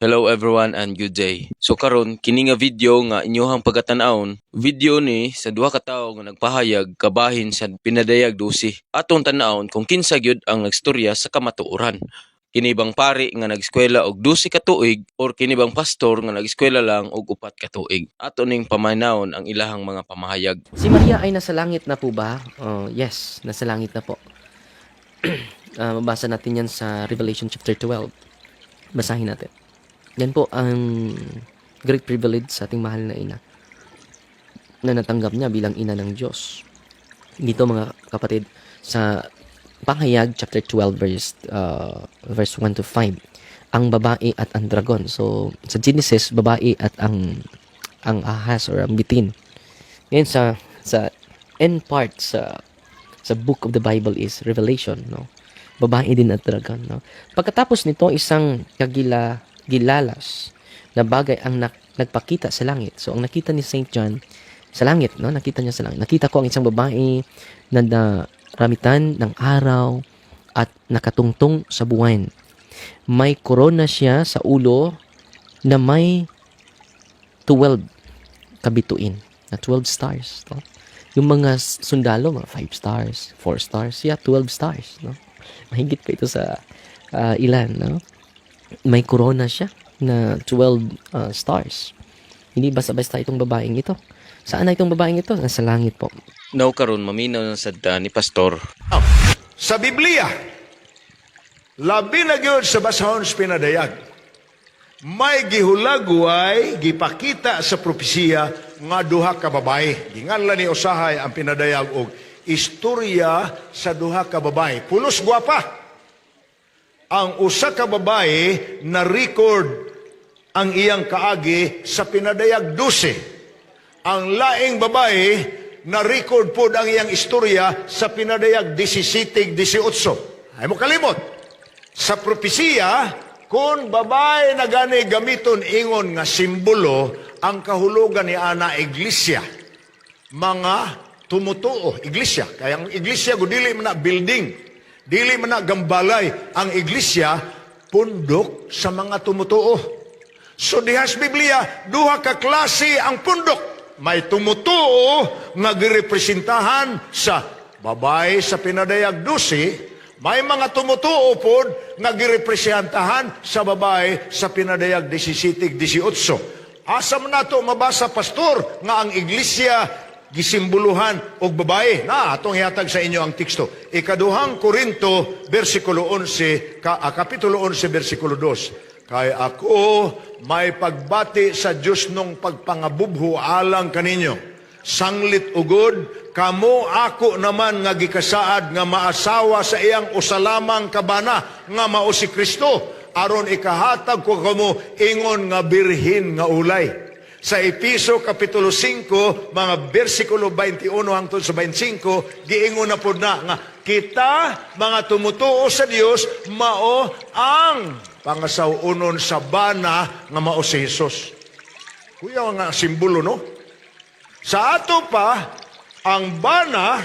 Hello everyone and good day. So karon kini nga video nga inyohang pagatan-awon, video ni sa duha ka tawo nga nagpahayag kabahin sa pinadayag dusi. Atong tan-awon kung kinsa gyud ang nagstorya sa kamatuoran. Kini bang pari nga nagskwela og dusi ka tuig or kini bang pastor nga nagskwela lang og upat ka tuig. Ato ning pamanawon ang ilahang mga pamahayag. Si Maria ay nasa langit na po ba? Oh, yes, nasa langit na po. Ah, mabasa natin yan sa Revelation chapter 12. Basahin natin. Yan po ang great privilege sa ating mahal na ina na natanggap niya bilang ina ng Diyos. Dito mga kapatid, sa Pahayag chapter 12 verse uh, verse 1 to 5 ang babae at ang dragon. So sa Genesis babae at ang ang ahas or ang bitin. Ngayon sa sa end part sa sa book of the Bible is Revelation, no? Babae din at dragon, no? Pagkatapos nito, isang kagila gilalas na bagay ang nak- nagpakita sa langit. So ang nakita ni Saint John sa langit, no? Nakita niya sa langit. Nakita ko ang isang babae na naramitan ng araw at nakatungtong sa buwan. May korona siya sa ulo na may 12 kabituin na 12 stars. No? Yung mga sundalo, mga 5 stars, 4 stars, yeah, 12 stars. No? Mahigit pa ito sa ah, ilan. No? May corona siya na 12 ah, stars. Hindi basta-basta itong babaeng ito. Saan na itong babaeng ito? Nasa langit po. Now karon maminaw na sadta ni pastor Sa Biblia, labi na gyud sa basahon sa pinadayag. May gihulagway, gipakita sa propesiya nga duha ka babae. Ginganlan ni usahay ang pinadayag og istorya sa duha ka babae. Pulos gwapa. Ang usa ka babae na record ang iyang kaagi sa pinadayag 12. Ang laing babae na record po ang iyang istorya sa pinadayag 17, 18. Ay mo kalimot. Sa propesiya, kung babae na gani gamiton ingon nga simbolo ang kahulugan ni ana iglesia, mga tumutuo, iglesia. Kaya ang iglesia go dili man na building, dili man gambalay. Ang iglesia pundok sa mga tumutuo. So dihas Biblia, duha ka klase ang pundok. May tumutuo nga girepresentahan sa babae sa pinadayag 12, may mga tumutuo pod nga girepresentahan sa babae sa pinadayag 17, 18. Asa man nato mabasa pastor nga ang iglesia gisimbuluhan og babae. Na atong hihatag sa inyo ang teksto. Ikaduhang Korinto bersikulo 11 ka, ah, kapitulo 11 bersikulo 2. Kay ako may pagbati sa Diyos nung pagpangabubho alang kaninyo. Sanglit ugod, kamo ako naman nga gikasaad nga maasawa sa iyang usalamang kabana nga mao si Kristo. Aron ikahatag ko kamo ingon nga birhin nga ulay. Sa Episo Kapitulo 5, mga versikulo 21 hangtod sa 25, giingon na po na nga, kita, mga tumutuo sa Dios mao ang pangasawunon sa bana nga mao si Jesus. Kuya nga simbolo, no? Sa ato pa, ang bana,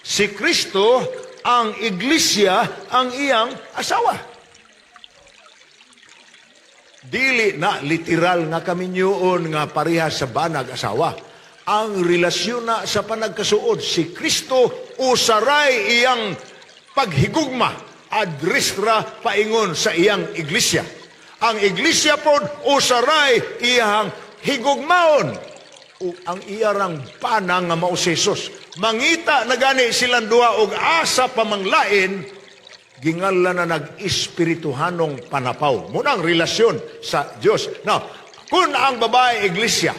si Kristo, ang iglesia, ang iyang asawa. Dili na literal nga kami niyoon nga parehas sa banag asawa. Ang relasyon na sa panagkasuod, si Kristo usaray iyang paghigugma adresra paingon sa iyang iglesia. Ang iglesia pod usaray iyang higugmaon o ang iyarang panang nga Jesus. Mangita na gani silang duha og asa pamanglain gingalan na nag-espirituhanong panapaw. Muna ang relasyon sa Diyos. Now, kung ang babae iglesia,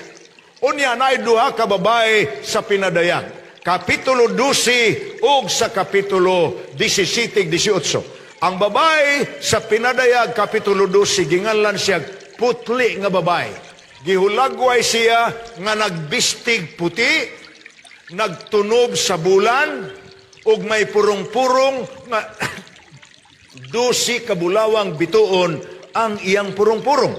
unya na duha ka babae sa pinadayag. Kapitulo 12 ug sa kapitulo 17, 18. Ang babae sa pinadayag, kapitulo 12, gingalan siya putli nga babae. Gihulagway siya nga nagbistig puti, nagtunob sa bulan, ug may purong-purong nga dosi kabulawang bituon ang iyang purong-purong.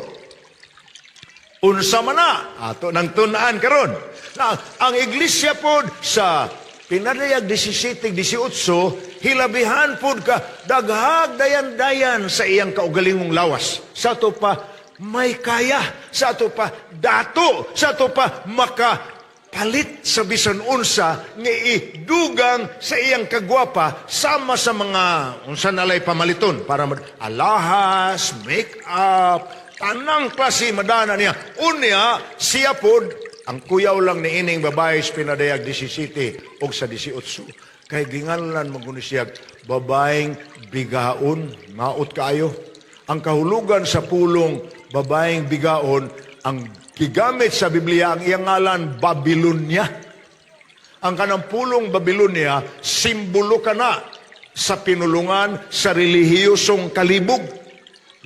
Unsa man na, ato nang tunaan karon. Na ang iglesia pod sa pinadayag 17 18 hilabihan pod ka daghag dayan-dayan sa iyang kaugalingong lawas. Sa to pa may kaya sa ato pa dato sa ato pa maka palit sa bisan unsa nga idugang sa iyang kagwapa sama sa mga unsa nalay pamaliton para mag alahas, make up, tanang klase madana niya. Unya siya pod ang kuyaw lang ni ining babae sa pinadayag 17 o sa 18. Kay ginganlan maguni siya babaeng bigaon, maot kaayo. Ang kahulugan sa pulong babaeng bigaon, ang gigamit sa Biblia ang iyang ngalan Babylonia. Ang kanang pulong Babylonia, simbolo ka na sa pinulungan sa relihiyosong kalibog.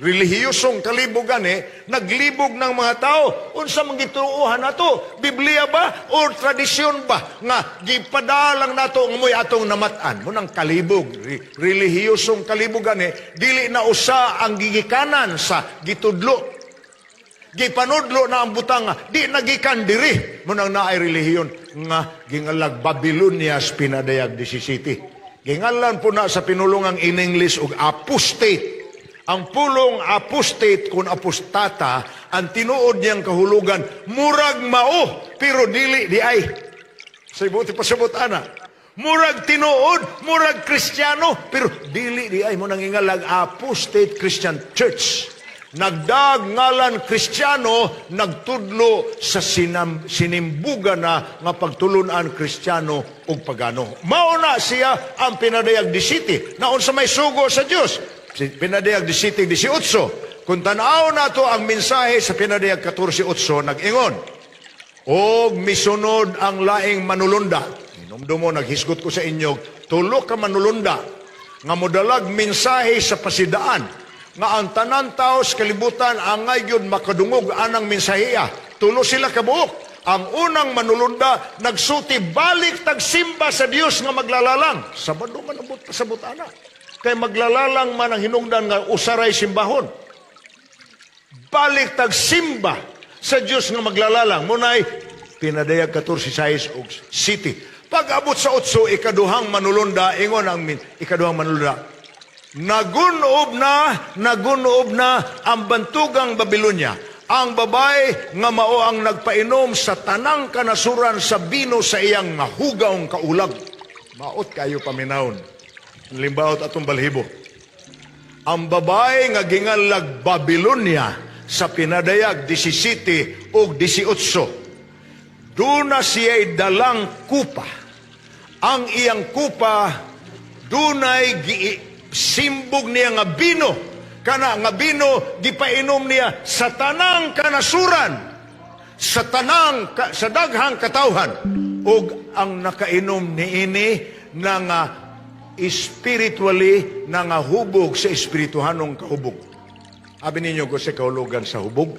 Relihiyosong kalibog gani, naglibog ng mga tao. Unsa man gituuhan nato? Biblia ba o tradisyon ba nga gipadalang nato ng moy atong namatan? Munang kalibog, Re- relihiyosong kalibog gani, dili na usa ang gigikanan sa gitudlo gipanudlo na ang butang nga, di nagikan diri. Mo nang naay relihiyon nga gingalag Babylonias pinadayag 17 gingalan po na sa pinulungang in English og apostate. Ang pulong apostate kun apostata ang tinuod niyang kahulugan murag mao pero dili di ay. Sa ibuti pasabot ana. Murag tinuod murag kristyano pero dili di ay. Mo nang ingalag apostate Christian Church Nagdag ngalan Kristiyano, nagtudlo sa sinam, sinimbuga na nga pagtulunan Kristiyano ug pagano. Mauna siya ang pinadayag di city, naon sa may sugo sa Dios. Pinadayag di city 18. Kung tanaw na to ang mensahe sa pinadayag 14.8, nag-ingon, Og misunod ang laing manulunda. Inumdumo, naghisgot ko sa inyo, tulo ka manulunda, nga modalag mensahe sa pasidaan, nga ang tanan tao sa kalibutan ang ngayon makadungog anang mensahiya. Tulo sila kabuok. Ang unang manulunda, nagsuti balik tagsimba sa Dios nga maglalalang. Sabado man ang but- pasabot ana. Kay maglalalang man ang hinungdan nga usaray simbahon balik tagsimba sa Dios nga maglalalang munay pinadayag 14 size og city pag abot sa utso ikaduhang manulunda ingon ang min, ikaduhang manulunda nagunob na nagunob na ang bantugang Babylonia ang babae nga mao ang nagpainom sa tanang kanasuran sa bino sa iyang mahugawng kaulag maot kayo paminawon limbaot atong balhibo ang babae nga gingalag Babylonia sa pinadayag 17 o 18. Duna siya'y dalang kupa. Ang iyang kupa, dunay gi simbog niya nga bino. Kana nga bino, gipainom niya sa tanang kanasuran sa tanang ka, sa daghang katawhan ug ang nakainom niini na nga spiritually nga hubog sa espirituhanong kahubog. Abi ninyo ko sa kahulugan sa hubog.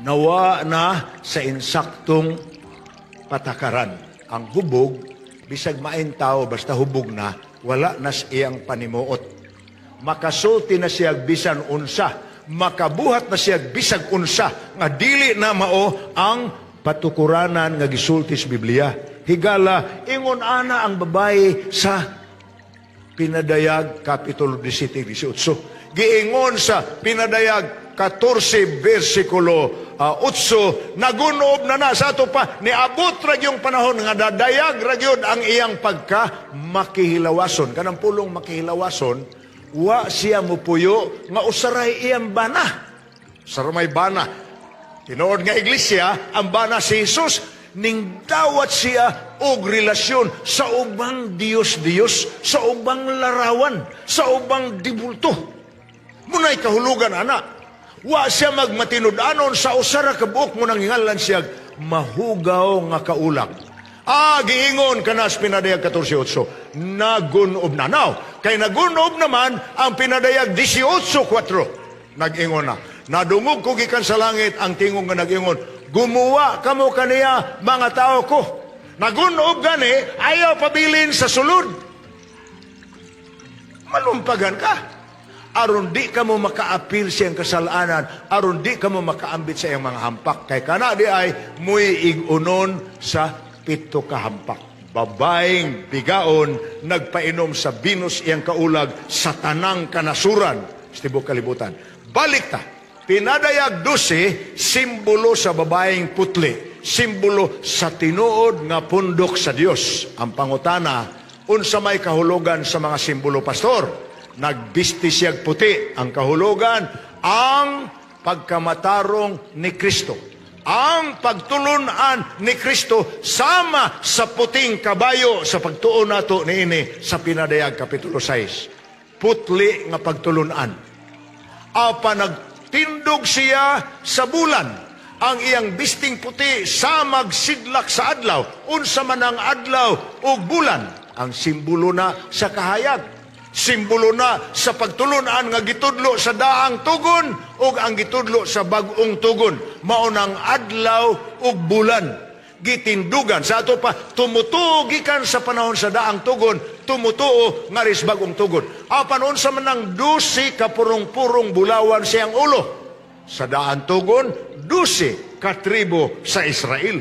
Nawa na sa insaktong patakaran. Ang hubog, bisag main tao, basta hubog na, wala na iyang panimuot. Makasulti na siya bisan unsa, makabuhat na siya bisag unsa, nga dili na mao ang patukuranan nga gisulti sa Biblia. Higala, ingon ana ang babae sa Pinadayag, Kapitulo 17, 18. Giingon sa Pinadayag, 14, versikulo uh, 8, nagunob na na sa ato pa, niabot ra yung panahon nga dadayag ra gyud ang iyang pagka makihilawason. Kanang pulong makihilawason, wa siya mupuyo nga usaray iyang bana. Saramay bana. Tinuod nga iglesia, ang bana si Jesus, ning dawat siya og relasyon sa ubang Dios-Dios, sa ubang larawan, sa ubang dibulto. Muna'y kahulugan, ana. Wa siya magmatinud-anon sa usara kabuok mo nang ingalan siya mahugaw nga kaulang. Ah, giingon ka na sa pinadayag 14.8. Nagunob na. Now, kay nagunob naman ang pinadayag 18.4. Nag-ingon na. Nadungog ko gikan sa langit ang tingong nga nag-ingon. Gumuwa kamo kaniya mga tao ko. Nagunob gani, ayaw pabilin sa sulod. Malumpagan ka. Aron di ka mo makaapil sa iyang kasalanan, aron di ka mo makaambit sa iyang mga hampak. Kay kana di ay muy igunon sa pito ka hampak. Babaeng bigaon, nagpainom sa binus iyang kaulag sa tanang kanasuran. Sa tibok kalibutan. Balik ta. pinadayag 12 simbolo sa babaeng putli simbolo sa tinuod nga pundok sa Dios ang pangutana unsa may kahulugan sa mga simbolo pastor nagbistis siyag puti ang kahulugan ang pagkamatarong ni Kristo. Ang pagtulunan ni Kristo sama sa puting kabayo sa pagtuon nato niini sa pinadayag kapitulo 6 putli nga pagtulunan. Apa nagtindog siya sa bulan ang iyang bisting puti sa magsidlak sa adlaw unsa man ang adlaw ug bulan ang simbolo na sa kahayag simbolo na sa pagtulunan nga gitudlo sa daang tugon ug ang gitudlo sa bag-ong tugon. Mao nang adlaw ug bulan. Gitindugan. Sa ato pa tumutuo gikan sa panahon sa daang tugon tumutuo nga ris bagong tugon. Apan unsa man ang dusi ka purong-purong bulawan siyang ulo? Sa daan tugon dusi ka tribo sa Israel.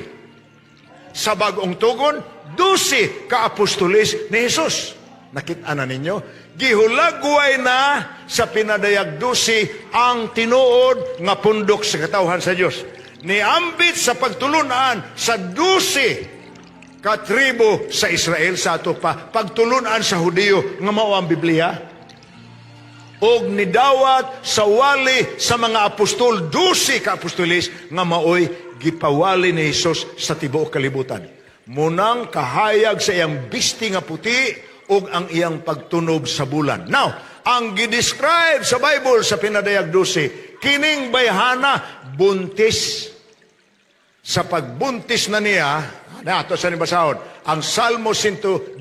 Sa bagong tugon dusi ka apostolis ni Jesus nakita na ninyo? Gihulagway na sa pinadayag dusi ang tinuod nga pundok sa katawhan sa Dios niambit sa pagtulunan sa dusi katribo sa Israel sa ato pa pagtulunan sa Hudiyo. Nga mao ang Biblia? Og nidawat sa wali sa mga apostol dusi ka apostolis nga maoy gipawali ni Hesus sa tibuok kalibutan. Munang kahayag sa iyang bisti nga puti ug ang iyang pagtunob sa bulan now ang gidescribe sa Bible sa pinadayag dusi kining bayhana buntis sa pagbuntis na niya, na ato sa nibasahon, ang Salmo 119,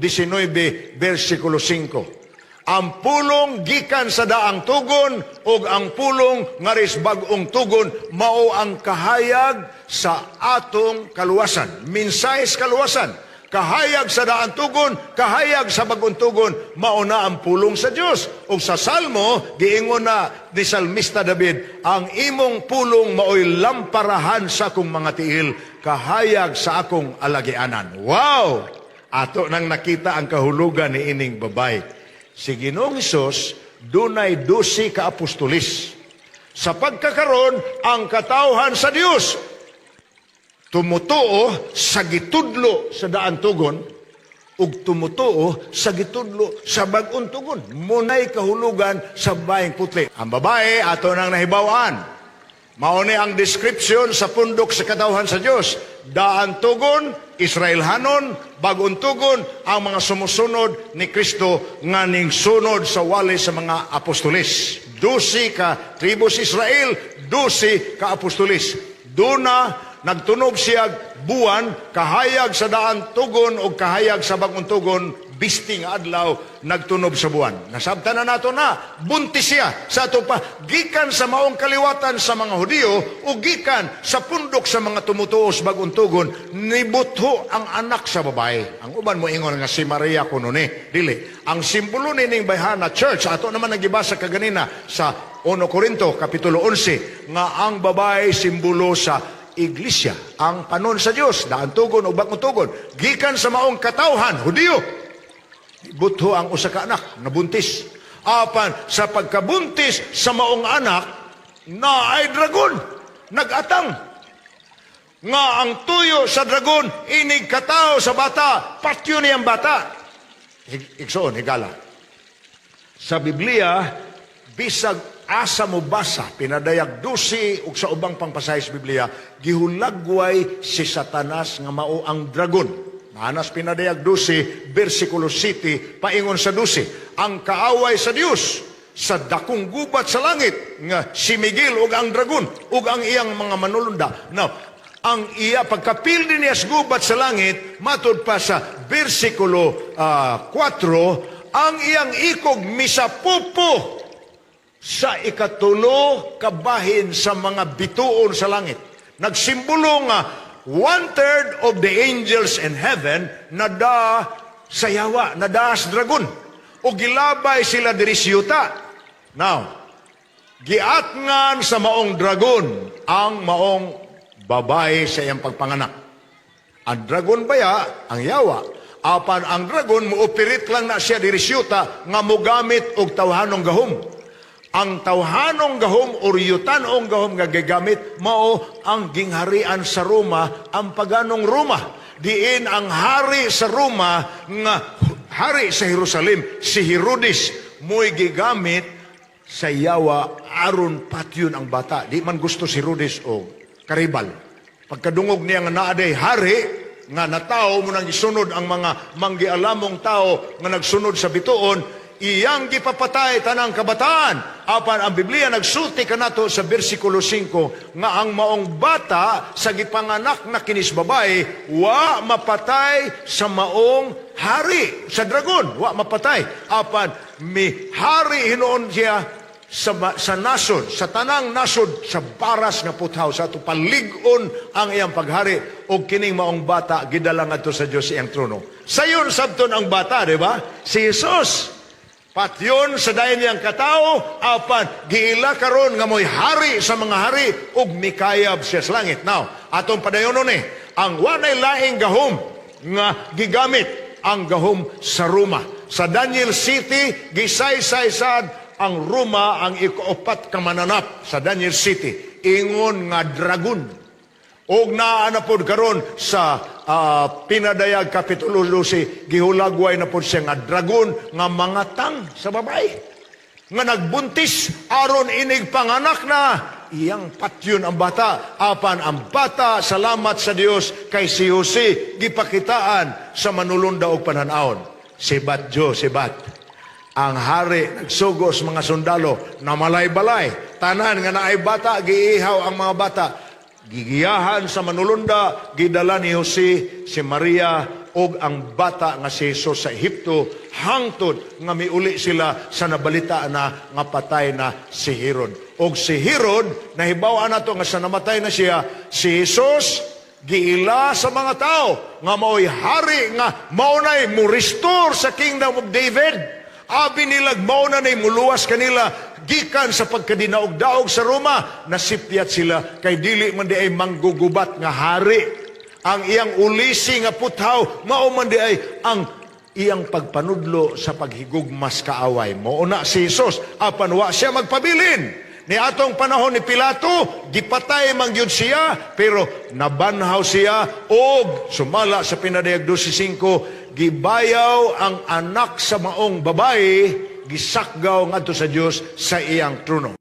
versikulo 5. Ang pulong gikan sa daang tugon ug ang pulong ngaris bagong tugon mao ang kahayag sa atong kaluwasan. Minsayes kaluwasan. Kahayag sa daan tugon, kahayag sa bagong tugon, mao na ang pulong sa Dios. Ug sa Salmo, giingon na ni Salmista David, ang imong pulong maoy lamparahan sa akong mga tiil, kahayag sa akong alagianan. Wow! Ato nang nakita ang kahulugan ni ining babay. Si Ginoong Hesus, dunay dosi ka apostolis. Sa pagkakaroon, ang katawhan sa Dios, tumutuo sa gitudlo sa daan tugon ug tumutuo sa gitudlo sa bag-ong tugon. Munay kahulugan sa babayeng putli. Ang babae ato nang nahibawaan. Mao ni ang description sa pundok sa katawhan sa Dios. Daan tugon, Israelhanon, bagong tugon ang mga sumusunod ni Kristo nga ning sunod sa wali sa mga apostolis. Dusi ka tribus Israel, dusi ka apostolis. Duna nagtunog siya buwan kahayag sa daan tugon o kahayag sa bagong tugon bisting adlaw nagtunob sa buwan. Nasabtan na nato na, buntis siya sa ato pa, gikan sa maong kaliwatan sa mga Hudiyo o gikan sa pundok sa mga tumutuo sa bagong tugon, nibutho ang anak sa babae. Ang uban mo ingon nga si Maria kuno ni, dili. Ang simbolo ni ning bayhana church, ato naman nagibasa kaganina sa 1 Korinto, Kapitulo 11, nga ang babae simbolo sa iglesia, ang panon sa Dios, daan tugon o bagong tugon, gikan sa maong katawhan, Hudiyo, Butho ang usa ka anak, nabuntis. Apan sa pagkabuntis sa maong anak, na ay dragon, nagatang. Nga ang tuyo sa dragon, inig katao sa bata, patyo niyang bata. Hig- Igsoon, higala. Sa Biblia, bisag asa mo basa, pinadayag dusi ug sa ubang pangpasahis sa Biblia, gihulagway si Satanas nga mao ang dragon. Manas pinadayag dusi, versikulo 7, paingon sa dusi, ang kaaway sa Dios sa dakong gubat sa langit nga si Miguel ug ang dragon ug ang iyang mga manulunda. Now, ang iya pagkapildi niya sa gubat sa langit matud pa sa versikulo ah, 4 ang iyang ikog misapupo sa ikatulo kabahin sa mga bituon sa langit. Nagsimbolo nga one-third of the angels in heaven nada sa yawa, nada sa dragon. O gilabay sila diri sa yuta. Now, giatngan sa maong dragon ang maong babae sa iyang pagpanganak. Ang dragon baya, ang yawa, apan ang dragon muupirit lang na siya diri sa yuta nga mogamit og tawhanong gahom. Ang tawhanong gahom or yutanong gahom nga gagamit mao ang gingharian sa Roma ang paganong Roma. Diin ang hari sa Roma nga hari sa Jerusalem si Herodes. Mo'y gigamit sa yawa aron patyon ang bata. Di man gusto si Herodes o karibal. Pagkadungog niya nga naaday hari nga natao mo nang isunod ang mga manggialamong tao nga nagsunod sa bituon iyang gipapatay tanang kabataan apan ang Biblia nagsulti kanato sa bersikulo 5 nga ang maong bata sa gipanganak na kinis babae wa mapatay sa maong hari sa dragon wa mapatay apan mi hari hinuon siya sa, sa nasod, sa tanang nasod, sa baras nga puthaw, sa ato paligon ang iyang paghari o kining maong bata, gidala nga sa Diyos iyang trono. Sayon sabton ang bata, di ba? Si Jesus. Patyon sa dayon niyang katao, apan giila karon nga mo'y hari sa mga hari ug mikayab siya sa langit. Now, atong padayon ni, ang wanay laing gahom nga gigamit ang gahom sa Roma. Sa Daniel City, gisaysay sad ang Roma ang ikoopat ka mananap sa Daniel City. Ingon nga dragon. Og naa pod karon sa ah, pinadayag kapitulo 12 gihulagway na pod siya nga dragon nga mangatang sa babae nga nagbuntis aron inig panganak na iyang patyon ang bata apan ang bata salamat sa Dios kay si Jose gipakitaan sa manulunda og pananaon si Batjo si Bat ang hari nagsugo sa mga sundalo na malay-balay. Tanan nga naay bata, giihaw ang mga bata. Gigiyahan sa manulunda, gidala ni Jose, si Maria, og ang bata nga si Jesus sa Ehipto, hangtod nga miuli sila sa nabalita na nga patay na si Herod. Og si Herod, nahibawa na to nga sa namatay na siya, si Jesus, giila sa mga tao nga mao'y hari nga maunay mo restore sa kingdom of David. Abi nilag mauna na muluwas kanila gikan sa pagkadinaog-daog sa Roma nasipyat sila kay dili man di ay manggugubat nga hari. Ang iyang ulisi nga puthaw mao man di ay ang iyang pagpanudlo sa paghigugmas kaaway. Mo na si Jesus apan wa siya magpabilin. Ni atong panahon ni Pilato gipatay man gyud siya pero nabanhaw siya og sumala sa pinadayag 12:5 gibayaw ang anak sa maong babae gisakgaw ngadto sa Dios sa iyang trono